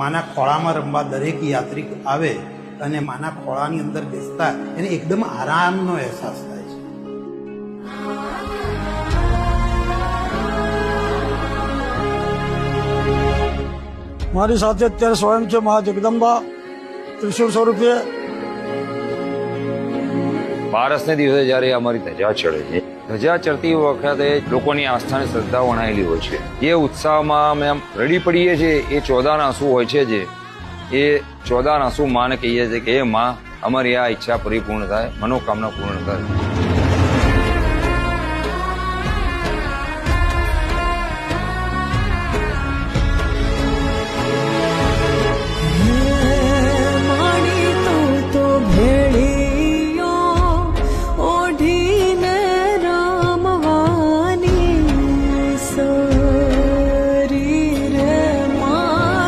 માના ખોળામાં રમવા દરેક યાત્રિક આવે અને માના ખોળાની અંદર બેસતા એને એકદમ આરામનો અહેસાસ થાય છે. મારી સાથે અત્યારે સ્વયં છે મહા જગદંબા ત્રિશુળ સ્વરૂપે. બારસને દિવસે જ્યારે અમારી ધજા ચડે છે ધજા ચડતી વખતે લોકોની આસ્થાની શ્રદ્ધા વણાયેલી હોય છે. એ ઉત્સાહમાં અમે આમ રડી પડીએ છીએ, એ ચોદાન આંસુ હોય છે જે. એ ચોદાન આંસુ માને કહીએ છીએ કે એ માં, અમારી આ ઈચ્છા પરિપૂર્ણ થાય, મનોકામના પૂર્ણ કરે